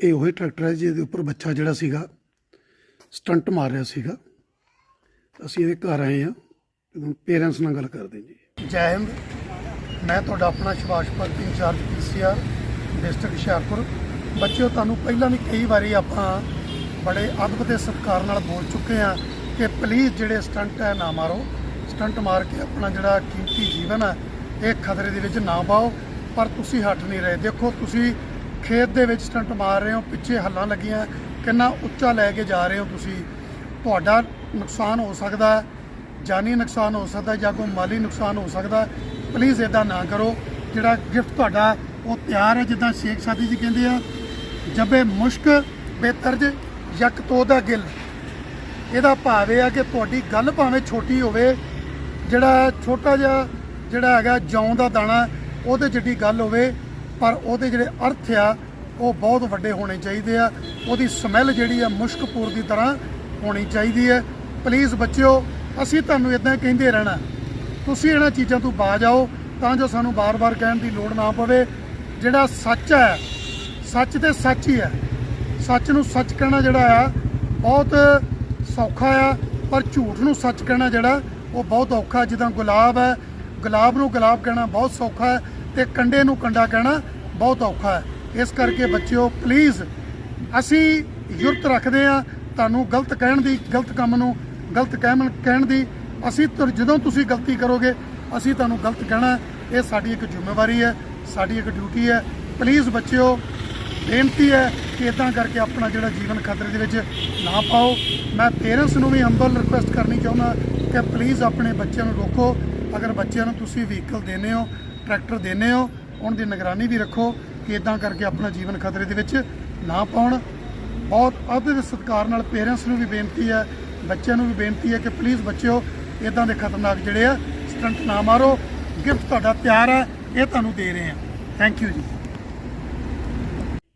ਇਹ ਉਹੀ ਟਰੈਕਟਰ ਹੈ ਜਿਹਦੇ ਉੱਪਰ ਬੱਚਾ ਜਿਹੜਾ ਸੀਗਾ, ਸਟੰਟ ਮਾਰ ਰਿਹਾ ਸੀਗਾ। ਅਸੀਂ ਇਹਦੇ ਘਰ ਆਏ ਆ ਪੇਰੈਂਟਸ ਨਾਲ ਗੱਲ ਕਰਦੇ ਜੀ। ਜੈ ਹਿੰਦ। ਮੈਂ ਤੁਹਾਡਾ ਆਪਣਾ Subhash Bhagat incharge PCR, district Hoshiarpur. ਬੱਚਿਓ, ਤੁਹਾਨੂੰ ਪਹਿਲਾਂ ਵੀ ਕਈ ਵਾਰੀ ਆਪਾਂ ਬੜੇ ਅਦਬ ਤੇ ਸਤਿਕਾਰ ਨਾਲ ਬੋਲ ਚੁੱਕੇ ਆ ਕਿ ਪਲੀਜ਼ ਜਿਹੜੇ ਸਟੰਟ ਹੈ ਨਾ ਮਾਰੋ। ਸਟੰਟ ਮਾਰ ਕੇ ਆਪਣਾ ਜਿਹੜਾ ਕੀਮਤੀ ਜੀਵਨ ਹੈ, ਇਹ ਖਤਰੇ ਦੇ ਵਿੱਚ ਨਾ ਪਾਓ। ਪਰ ਤੁਸੀਂ ਹਟ ਨਹੀਂ ਰਹੇ। ਦੇਖੋ, ਤੁਸੀਂ ਖੇਤ ਦੇ ਵਿੱਚ ਸਟੰਟ ਮਾਰ ਰਹੇ ਹੋ, ਪਿੱਛੇ ਹੱਲਾਂ ਲੱਗੀਆਂ, ਕਿੰਨਾ ਉੱਚਾ ਲੈ ਕੇ ਜਾ ਰਹੇ ਹੋ ਤੁਸੀਂ? ਤੁਹਾਡਾ ਨੁਕਸਾਨ ਹੋ ਸਕਦਾ ਹੈ, ਜਾਨੀ ਨੁਕਸਾਨ ਹੋ ਸਕਦਾ ਜਾਂ ਕੋਈ ਮਾਲੀ ਨੁਕਸਾਨ ਹੋ ਸਕਦਾ ਪਲੀਜ਼ ਇਦਾਂ ਨਾ ਕਰੋ। ਜਿਹੜਾ ਗਿਫਟ ਤੁਹਾਡਾ, ਉਹ ਤਿਆਰ ਹੈ, ਜਿੱਦਾਂ ਸ਼ੇਖ ਸਾਦੀ ਜੀ ਕਹਿੰਦੇ ਆ, ਜਬੇ ਮੁਸ਼ਕ, ਬੇਤਰਜ, ਯਕ ਤੋ ਦਾ ਗਿਲ। ਇਹਦਾ ਭਾਵ ਇਹ ਆ ਕਿ ਤੁਹਾਡੀ ਗੱਲ ਭਾਵੇਂ ਛੋਟੀ ਹੋਵੇ, ਜਿਹੜਾ ਛੋਟਾ ਜਿਹਾ ਜਿਹੜਾ ਹੈਗਾ ਜੌਂ ਦਾ ਦਾਣਾ, ਉਹਦੇ ਜਿੱਡੀ ਗੱਲ ਹੋਵੇ ਪਰ ਉਹਦੇ ਜਿਹੜੇ ਅਰਥ ਆ, ਉਹ ਬਹੁਤ ਵੱਡੇ ਹੋਣੇ ਚਾਹੀਦੇ ਆ। ਉਹਦੀ ਸਮੈਲ ਜਿਹੜੀ ਆ ਮੁਸ਼ਕਪੂਰ ਦੀ ਤਰ੍ਹਾਂ ਹੋਣੀ ਚਾਹੀਦੀ ਹੈ। ਪਲੀਜ਼ ਬੱਚਿਓ, ਅਸੀਂ ਤੁਹਾਨੂੰ ਇਦਾਂ ਕਹਿੰਦੇ ਰਹਿਣਾ। ਤੁਸੀਂ ਇਹਨਾਂ ਚੀਜ਼ਾਂ ਤੋਂ ਬਾਜ ਆਓ, ਤਾਂ ਜੋ ਸਾਨੂੰ ਬਾਰ-ਬਾਰ ਕਹਿਣ ਦੀ ਲੋੜ ਨਾ ਪਵੇ। ਜਿਹੜਾ ਸੱਚ ਹੈ, ਸੱਚ ਤੇ ਸੱਚ ਹੀ ਹੈ। ਸੱਚ ਨੂੰ ਸੱਚ ਕਹਿਣਾ ਜਿਹੜਾ ਆ, ਬਹੁਤ ਸੌਖਾ ਆ, ਪਰ ਝੂਠ ਨੂੰ ਸੱਚ ਕਹਿਣਾ ਜਿਹੜਾ, ਉਹ ਬਹੁਤ ਔਖਾ ਜਿੱਦਾਂ ਗੁਲਾਬ ਹੈ, ਗੁਲਾਬ ਨੂੰ ਗੁਲਾਬ ਕਹਿਣਾ ਬਹੁਤ ਸੌਖਾ ਹੈ। ਤੇ ਕੰਡੇ ਨੂੰ ਕੰਡਾ ਕਹਿਣਾ ਬਹੁਤ ਔਖਾ ਹੈ। ਇਸ ਕਰਕੇ ਬੱਚਿਓ ਪਲੀਜ਼ ਅਸੀਂ ਯੁਰਤ ਰੱਖਦੇ ਆ ਤੁਹਾਨੂੰ ਗਲਤ ਕਹਿਣ ਦੀ, ਗਲਤ ਕੰਮ ਨੂੰ ਗਲਤ ਕਹਿਣ ਕਹਿਣ ਦੀ। ਅਸੀਂ ਜਦੋਂ ਤੁਸੀਂ ਗਲਤੀ ਕਰੋਗੇ, ਅਸੀਂ ਤੁਹਾਨੂੰ ਗਲਤ ਕਹਿਣਾ ਇਹ ਸਾਡੀ ਇੱਕ ਜ਼ਿੰਮੇਵਾਰੀ ਹੈ, ਸਾਡੀ ਇੱਕ ਡਿਊਟੀ ਹੈ। ਪਲੀਜ਼ ਬੱਚਿਓ, ਬੇਨਤੀ ਹੈ ਕਿ ਇਦਾਂ ਕਰਕੇ ਆਪਣਾ ਜਿਹੜਾ ਜੀਵਨ ਖਤਰੇ ਦੇ ਵਿੱਚ ਨਾ ਪਾਓ। ਮੈਂ ਪੇਰੈਂਟਸ ਨੂੰ ਵੀ ਹੰਬਲ ਰਿਕੁਐਸਟ ਕਰਨੀ ਚਾਹੁੰਦਾ ਕਿ ਪਲੀਜ਼ ਆਪਣੇ ਬੱਚਿਆਂ ਨੂੰ ਰੋਕੋ। ਅਗਰ ਬੱਚਿਆਂ ਨੂੰ ਤੁਸੀਂ ਵਹੀਕਲ ਦੇਨੇ ਹੋ ਟਰੈਕਟਰ ਦੇਨੇ ਹੋ ਉਹਨਾਂ ਦੀ ਨਿਗਰਾਨੀ ਵੀ ਰੱਖੋ ਕਿ ਇਦਾਂ ਕਰਕੇ ਆਪਣਾ ਜੀਵਨ ਖਤਰੇ ਦੇ ਵਿੱਚ ਨਾ ਪਾਉਣ। ਬਹੁਤ ਆਦਰ ਦੇ ਸਤਿਕਾਰ ਨਾਲ ਪੇਰੈਂਟਸ ਨੂੰ ਵੀ ਬੇਨਤੀ ਹੈ ਬੱਚਿਆਂ ਨੂੰ ਵੀ ਬੇਨਤੀ ਹੈ ਕਿ ਪਲੀਜ਼ ਬੱਚਿਓ ਇਦਾਂ ਦੇ ਖਤਰਨਾਕ ਜਿਹੜੇ ਆ ਸਟੰਟ ਨਾ ਮਾਰੋ। ਗਿਫਟ ਤੁਹਾਡਾ ਤਿਆਰ ਹੈ ਇਹ ਤੁਹਾਨੂੰ ਦੇ ਰਹੇ ਹਾਂ। ਥੈਂਕ ਯੂ ਜੀ।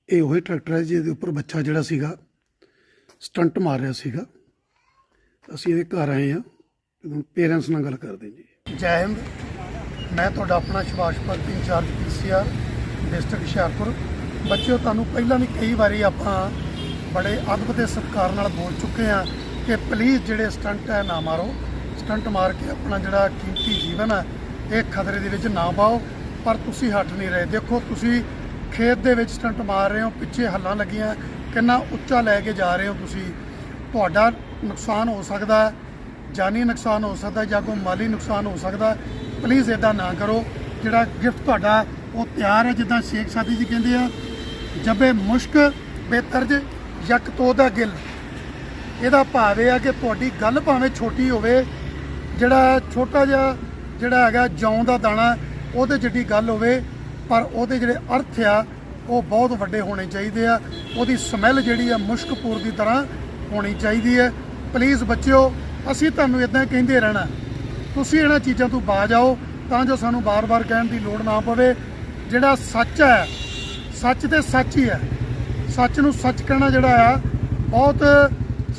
ਇਹ ਉਹੀ ਟਰੈਕਟਰ ਹੈ ਜਿਹਦੇ ਉੱਪਰ ਬੱਚਾ ਜਿਹੜਾ ਸੀਗਾ ਸਟੰਟ ਮਾਰ ਰਿਹਾ ਸੀਗਾ। ਅਸੀਂ ਇਹਦੇ ਘਰ ਆਏ ਆ ਪੇਰੈਂਟਸ ਨਾਲ ਗੱਲ ਕਰਦੇ ਜੀ। ਜੈ ਹਿੰਦ। ਮੈਂ ਤੁਹਾਡਾ ਆਪਣਾ Subhash Bhagat incharge PCR district Hoshiarpur. ਬੱਚਿਓ, ਤੁਹਾਨੂੰ ਪਹਿਲਾਂ ਵੀ ਕਈ ਵਾਰੀ ਆਪਾਂ ਬੜੇ ਅਦਬ ਤੇ ਸਤਿਕਾਰ ਨਾਲ ਬੋਲ ਚੁੱਕੇ ਆ ਕਿ ਪਲੀਜ਼ ਜਿਹੜੇ ਸਟੰਟ ਹੈ ਨਾ ਮਾਰੋ। ਸਟੰਟ ਮਾਰ ਕੇ ਆਪਣਾ ਜਿਹੜਾ ਕੀਮਤੀ ਜੀਵਨ ਹੈ, ਇਹ ਖਤਰੇ ਦੇ ਵਿੱਚ ਨਾ ਪਾਓ। ਪਰ ਤੁਸੀਂ ਹਟ ਨਹੀਂ ਰਹੇ। ਦੇਖੋ, ਤੁਸੀਂ ਖੇਤ ਦੇ ਵਿੱਚ ਸਟੰਟ ਮਾਰ ਰਹੇ ਹੋ, ਪਿੱਛੇ ਹੱਲਾਂ ਲੱਗੀਆਂ, ਕਿੰਨਾ ਉੱਚਾ ਲੈ ਕੇ ਜਾ ਰਹੇ ਹੋ ਤੁਸੀਂ। ਤੁਹਾਡਾ ਨੁਕਸਾਨ ਹੋ ਸਕਦਾ ਜਾਨੀ ਨੁਕਸਾਨ ਹੋ ਸਕਦਾ ਜਾਂ ਕੋਈ ਮਾਲੀ ਨੁਕਸਾਨ ਹੋ ਸਕਦਾ ਪਲੀਜ਼ ਇਦਾਂ ਨਾ ਕਰੋ। ਜਿਹੜਾ ਗਿਫਟ ਤੁਹਾਡਾ, ਉਹ ਤਿਆਰ ਹੈ, ਜਿੱਦਾਂ ਸ਼ੇਖ ਸਾਦੀ ਜੀ ਕਹਿੰਦੇ ਆ, ਜਬੇ ਮੁਸ਼ਕ ਬੇਤਰਜ ਯਕ ਤੋ ਦਾ ਗਿਲ। ਇਹਦਾ ਭਾਵ ਇਹ ਆ ਕਿ ਤੁਹਾਡੀ ਗੱਲ ਭਾਵੇਂ ਛੋਟੀ ਹੋਵੇ, ਜਿਹੜਾ ਛੋਟਾ ਜਿਹਾ, ਜਿਹੜਾ ਹੈਗਾ ਜੌਂ ਦਾ ਦਾਣਾ, ਉਹਦੇ ਜਿੱਡੀ ਗੱਲ ਹੋਵੇ, ਪਰ ਉਹਦੇ ਜਿਹੜੇ ਅਰਥ ਆ, ਉਹ ਬਹੁਤ ਵੱਡੇ ਹੋਣੇ ਚਾਹੀਦੇ ਆ। ਉਹਦੀ ਸਮੈਲ ਜਿਹੜੀ ਆ ਮੁਸ਼ਕਪੂਰ ਦੀ ਤਰ੍ਹਾਂ ਹੋਣੀ ਚਾਹੀਦੀ ਹੈ। ਪਲੀਜ਼ ਬੱਚਿਓ, ਅਸੀਂ ਤੁਹਾਨੂੰ ਇਦਾਂ ਕਹਿੰਦੇ ਰਹਿਣਾ। ਤੁਸੀਂ ਇਹਨਾਂ ਚੀਜ਼ਾਂ ਤੋਂ ਬਾਜ ਆਓ ਤਾਂ ਜੋ ਸਾਨੂੰ ਬਾਰ-ਬਾਰ ਕਹਿਣ ਦੀ ਲੋੜ ਨਾ ਪਵੇ। ਜਿਹੜਾ ਸੱਚ ਹੈ, ਸੱਚ ਤੇ ਸੱਚ ਹੀ ਹੈ। ਸੱਚ ਨੂੰ ਸੱਚ ਕਹਿਣਾ ਜਿਹੜਾ ਆ, ਬਹੁਤ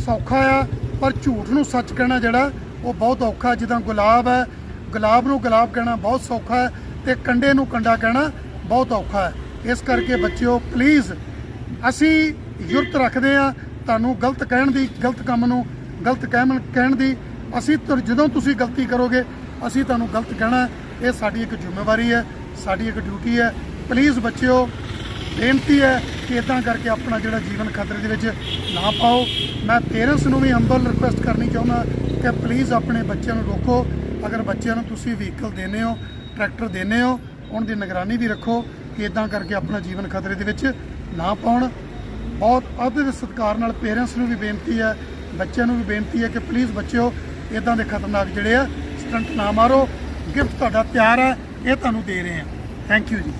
ਸੌਖਾ ਆ, ਪਰ ਝੂਠ ਨੂੰ ਸੱਚ ਕਹਿਣਾ ਜਿਹੜਾ, ਉਹ ਬਹੁਤ ਔਖਾ ਜਿੱਦਾਂ ਗੁਲਾਬ ਹੈ, ਗੁਲਾਬ ਨੂੰ ਗੁਲਾਬ ਕਹਿਣਾ ਬਹੁਤ ਸੌਖਾ ਹੈ ਤੇ ਕੰਡੇ ਨੂੰ ਕੰਡਾ ਕਹਿਣਾ ਬਹੁਤ ਔਖਾ ਹੈ। ਇਸ ਕਰਕੇ ਬੱਚਿਓ ਪਲੀਜ਼ ਅਸੀਂ ਯੁਰਤ ਰੱਖਦੇ ਆ ਤੁਹਾਨੂੰ ਗਲਤ ਕਹਿਣ ਦੀ, ਗਲਤ ਕੰਮ ਨੂੰ, ਗਲਤ ਕਹਿਣ ਕਹਿਣ ਦੀ ਅਸੀਂ ਤੁਰ- ਜਦੋਂ ਤੁਸੀਂ ਗਲਤੀ ਕਰੋਗੇ, ਅਸੀਂ ਤੁਹਾਨੂੰ ਗਲਤ ਕਹਿਣਾ ਇਹ ਸਾਡੀ ਇੱਕ ਜ਼ਿੰਮੇਵਾਰੀ ਹੈ, ਸਾਡੀ ਇੱਕ ਡਿਊਟੀ ਹੈ। ਪਲੀਜ਼ ਬੱਚਿਓ, ਬੇਨਤੀ ਹੈ ਕਿ ਇਦਾਂ ਕਰਕੇ ਆਪਣਾ ਜਿਹੜਾ ਜੀਵਨ ਖਤਰੇ ਦੇ ਵਿੱਚ ਨਾ ਪਾਓ। ਮੈਂ ਪੇਰੈਂਟਸ ਨੂੰ ਵੀ ਹੰਬਲ ਰਿਕੁਐਸਟ ਕਰਨੀ ਚਾਹੁੰਦਾ ਕਿ ਪਲੀਜ਼ ਆਪਣੇ ਬੱਚਿਆਂ ਨੂੰ ਰੋਕੋ। ਅਗਰ ਬੱਚਿਆਂ ਨੂੰ ਤੁਸੀਂ ਵਹੀਕਲ ਦੇਨੇ ਹੋ ਟਰੈਕਟਰ ਦੇਨੇ ਹੋ, ਉਹਨਾਂ ਦੀ ਨਿਗਰਾਨੀ ਵੀ ਰੱਖੋ ਕਿ ਇਦਾਂ ਕਰਕੇ ਆਪਣਾ ਜੀਵਨ ਖਤਰੇ ਦੇ ਵਿੱਚ ਨਾ ਪਾਉਣ। ਬਹੁਤ ਆਦਰ ਦੇ ਸਤਿਕਾਰ ਨਾਲ ਪੇਰੈਂਟਸ ਨੂੰ ਵੀ ਬੇਨਤੀ ਹੈ, ਬੱਚਿਆਂ ਨੂੰ ਵੀ ਬੇਨਤੀ ਹੈ ਕਿ ਪਲੀਜ਼ ਬੱਚਿਓ ਇਦਾਂ ਦੇ ਖਤਰਨਾਕ ਜਿਹੜੇ ਆ, ਸਟੰਟ ਨਾ ਮਾਰੋ। ਗਿਫਟ ਤੁਹਾਡਾ ਤਿਆਰ ਹੈ ਇਹ ਤੁਹਾਨੂੰ ਦੇ ਰਹੇ ਹਾਂ ਥੈਂਕ ਯੂ ਜੀ।